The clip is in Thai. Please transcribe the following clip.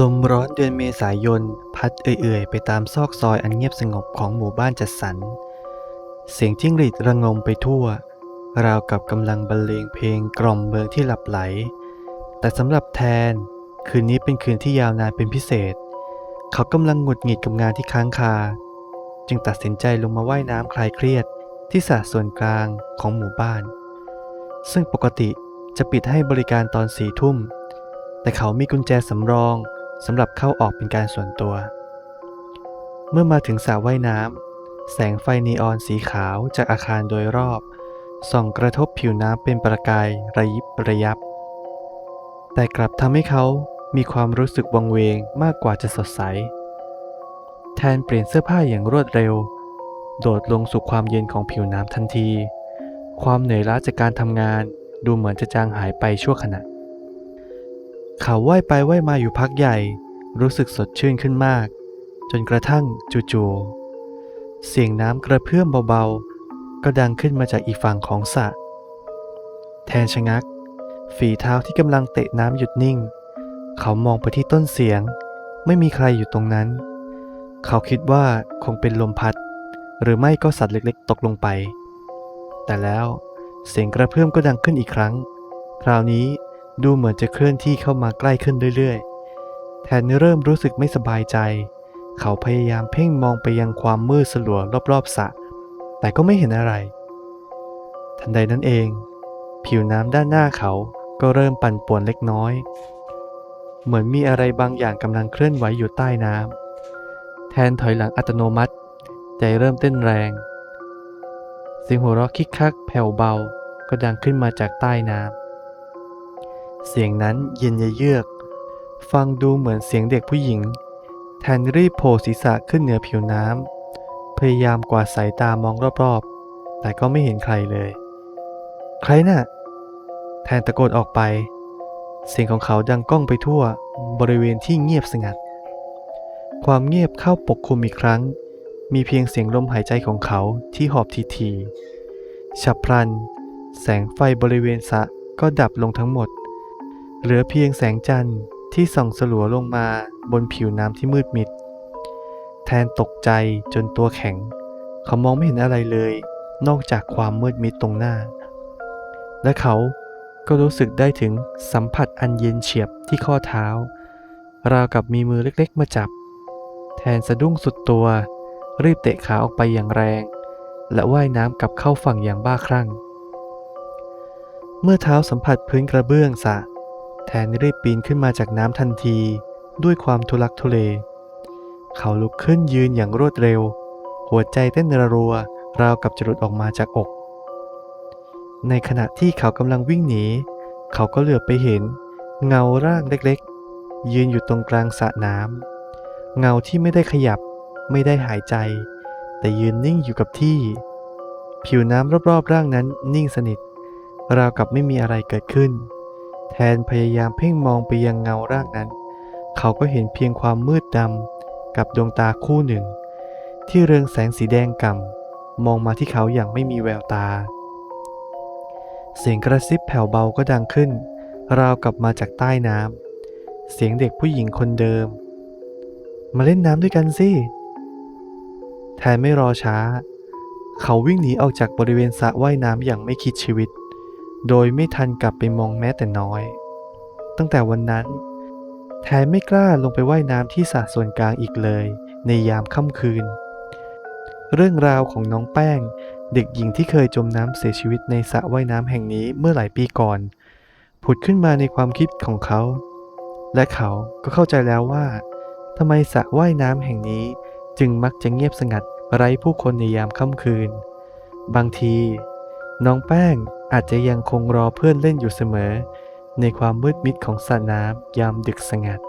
ลมร้อนเดือนเมษายน พัดเอื่อยๆ ไปตามซอกซอยอันเงียบสงบของหมู่บ้านจัดสรร เสียงจิ้งหรีดระงมไปทั่ว ราวกับกำลังบรรเลงเพลงกล่อมเมืองที่หลับไหล แต่สำหรับแทน คืนนี้เป็นคืนที่ยาวนานเป็นพิเศษ เขากำลังหงุดหงิดกับงานที่ค้างคา จึงตัดสินใจลงมาว่ายน้ำคลายเครียดที่สระส่วนกลางของหมู่บ้าน ซึ่งปกติจะปิดให้บริการตอนสี่ทุ่ม แต่เขามีกุญแจสำรอง สำหรับเข้าออกเป็นการส่วนตัว เมื่อมาถึงสระว่ายน้ำแสงไฟนีออนสีขาวจากอาคารโดยรอบ ส่องกระทบผิวน้ำเป็นประกายระยิบระยับ แต่กลับทำให้เขามีความรู้สึกวังเวงมากกว่าจะสดใส แทนเปลี่ยนเสื้อผ้าอย่างรวดเร็ว โดดลงสู่ความเย็นของผิวน้ำทันที ความเหนื่อยล้าจากการทำงานดูเหมือนจะจางหายไปชั่วขณะ เขาว่ายไปว่ายมาอยู่พักใหญ่ รู้สึกสดชื่นขึ้นมาก จนกระทั่งจู่ๆเสียงน้ำกระเพื่อมเบาๆ ก็ดังขึ้นมาจากอีกฝั่งของสระแทนชะงัก ฝีเท้าที่กำลังเตะน้ำหยุดนิ่ง เขามองไปที่ต้นเสียง ไม่มีใครอยู่ตรงนั้น เขาคิดว่าคงเป็นลมพัด หรือไม่ก็สัตว์เล็กๆ ตกลงไป แต่แล้วเสียงกระเพื่อมก็ดังขึ้นอีกครั้ง คราวนี้ ดูเหมือนจะเคลื่อนที่เข้ามาใกล้ขึ้นเรื่อยๆ แทนเริ่มรู้สึกไม่สบายใจ เขาพยายามเพ่งมองไปยังความมืดสลัวรอบๆสระ แต่ก็ไม่เห็นอะไร ทันใดนั้นเอง ผิวน้ำด้านหน้าเขาก็เริ่มปั่นป่วนเล็กน้อย เหมือนมีอะไรบางอย่างกำลังเคลื่อนไหวอยู่ใต้น้ำ แทนถอยหลังอัตโนมัติ ใจเริ่มเต้นแรง เสียงหัวเราะคิกคักแผ่วเบาก็ดังขึ้นมาจากใต้น้ำ เสียงนั้นเย็นเยือก ฟังดูเหมือนเสียงเด็กผู้หญิง แทนรีบโผล่ศีรษะขึ้นเหนือผิวน้ำ พยายามกวาดสายตามองรอบๆ แต่ก็ไม่เห็นใครเลย ใครน่ะ แทนตะโกนออกไป เสียงของเขาดังก้องไปทั่วบริเวณที่เงียบสงัด ความเงียบเข้าปกคลุมอีกครั้ง มีเพียงเสียงลมหายใจของเขาที่หอบทีๆฉับพลัน แสงไฟบริเวณสะก็ดับลงทั้งหมด เหลือเพียงแสงจันทร์ที่ส่องสลัวลงมาบนผิวน้ำที่มืดมิด แทนตกใจจนตัวแข็ง เขามองไม่เห็นอะไรเลย นอกจากความมืดมิดตรงหน้า และเขาก็รู้สึกได้ถึงสัมผัสอันเย็นเฉียบที่ข้อเท้า ราวกับมีมือเล็กๆ มาจับ แทนสะดุ้งสุดตัว รีบเตะขาออกไปอย่างแรง และว่ายน้ำกลับเข้าฝั่งอย่างบ้าคลั่ง เมื่อเท้าสัมผัสพื้นกระเบื้องสระ แทนรีบปีนขึ้นมาจากน้ำทันที ด้วยความทุลักทุเล เขาลุกขึ้นยืนอย่างรวดเร็ว หัวใจเต้นระรัวราวกับจะหลุดออกมาจากอก ในขณะที่เขากำลังวิ่งหนี เขาก็เหลือบไปเห็น เงาร่างเล็กๆ ยืนอยู่ตรงกลางสระน้ำเงาที่ไม่ได้ขยับ ไม่ได้หายใจ แต่ยืนนิ่งอยู่กับที่ ผิวน้ำรอบๆร่างนั้นนิ่งสนิท ราวกับไม่มีอะไรเกิดขึ้น แทนพยายามเพ่งมองไปยังเงาร่างนั้น เขาก็เห็นเพียงความมืดดำกับดวงตาคู่หนึ่ง ที่เรืองแสงสีแดงก่ำมองมาที่เขาอย่างไม่มีแววตา เสียงกระซิบแผ่วเบาก็ดังขึ้น ราวกับมาจากใต้น้ำเสียงเด็กผู้หญิงคนเดิม มาเล่นน้ำด้วยกันสิแทนไม่รอช้า เขาวิ่งหนีออกจากบริเวณสระว่ายน้ำอย่างไม่คิดชีวิต โดยไม่ทันกลับไปมองแม้แต่น้อย ตั้งแต่วันนั้น แทนไม่กล้าลงไปว่ายน้ำที่สระส่วนกลางอีกเลย ในยามค่ำคืน เรื่องราวของน้องแป้ง เด็กหญิงที่เคยจมน้ำเสียชีวิตในสระว่ายน้ำแห่งนี้เมื่อหลายปีก่อน ผุดขึ้นมาในความคิดของเขา และเขาก็เข้าใจแล้วว่าทำไมสระว่ายน้ำแห่งนี้จึงมักจะเงียบสงัดไร้ผู้คนในยามค่ำคืน บางที น้องแป้ง อาจจะยังคงรอเพื่อนเล่นอยู่เสมอ ในความมืดมิดของสระน้ำยามดึกสงัด